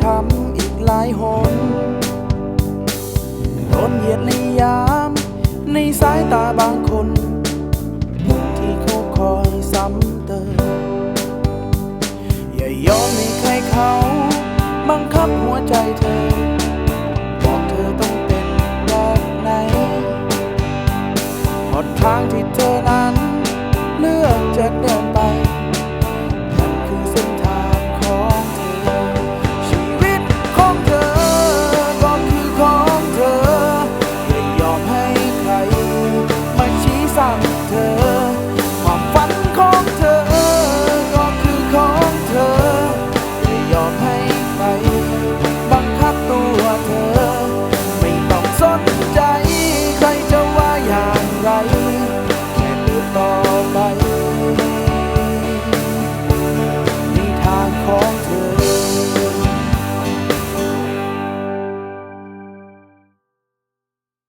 ช้ำอีกหลายหนโดนเหยียดในยาม ในสายตาบางคน ที่เขาคอยซ้ำเติม อย่ายอมให้ใครเขา บังคับหัวใจเธอ บอกเธอต้องเป็นแบบไหนหนทางที่เธอ better.